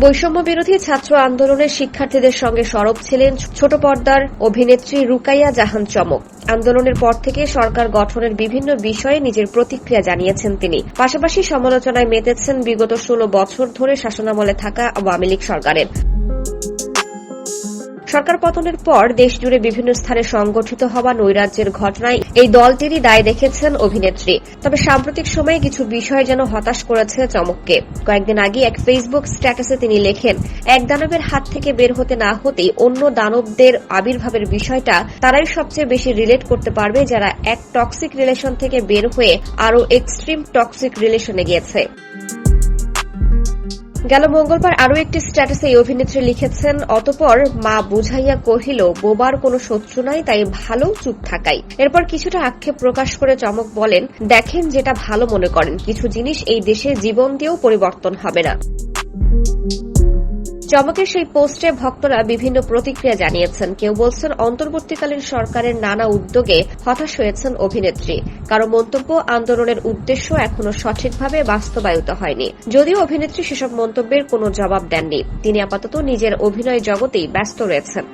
বৈষম্য বিরোধী ছাত্র আন্দোলনের শিক্ষার্থীদের সঙ্গে সরব ছিলেন ছোট পর্দার অভিনেত্রী রুকাইয়া জাহান চমক। আন্দোলনের পর থেকে সরকার গঠনের বিভিন্ন বিষয়ে নিজের প্রতিক্রিয়া জানিয়েছেন তিনি। পাশাপাশি সমালোচনায় মেতেছেন বিগত ষোলো বছর ধরে শাসনামলে থাকা আওয়ামী লীগ সরকারের। সরকার পতনের পর দেশজুড়ে বিভিন্ন স্থানে সংগঠিত হওয়া নৈরাজ্যের ঘটনায় এই দলটিরই দায় দেখেছেন অভিনেত্রী। তবে সাম্প্রতিক সময়ে কিছু বিষয় যেন হতাশ করেছে চমককে। কয়েকদিন আগে এক ফেসবুক স্ট্যাটাসে তিনি লেখেন, এক দানবের হাত থেকে বের হতে না হতেই অন্য দানবদের আবির্ভাবের বিষয়টা তারাই সবচেয়ে বেশি রিলেট করতে পারবে, যারা এক টক্সিক রিলেশন থেকে বের হয়ে আরও এক্সট্রিম টক্সিক রিলেশনে গিয়েছে। গেল মঙ্গলবার আরও একটি স্ট্যাটাসে এই অভিনেত্রী লিখেছেন, অতপর মা বুঝাইয়া কহিল, বোবার কোনো শত্রু নাই, তাই ভালো চুপ থাকাই। এরপর কিছুটা আক্ষেপ প্রকাশ করে চমক বলেন, দেখেন যেটা ভালো মনে করেন, কিছু জিনিস এই দেশে জীবন দিয়েও পরিবর্তন হবে না। চমকের সেই পোস্টে ভক্তরা বিভিন্ন প্রতিক্রিয়া জানিয়েছেন। কেউ বলছেন, অন্তর্বর্তীকালীন সরকারের নানা উদ্যোগে হতাশ হয়েছেন অভিনেত্রী। কারও মন্তব্য, আন্দোলনের উদ্দেশ্য এখনও সঠিকভাবে বাস্তবায়িত হয়নি। যদিও অভিনেত্রী সেসব মন্তব্যের কোনো জবাব দেননি। তিনি আপাতত নিজের অভিনয় জগতেই ব্যস্ত রয়েছেন।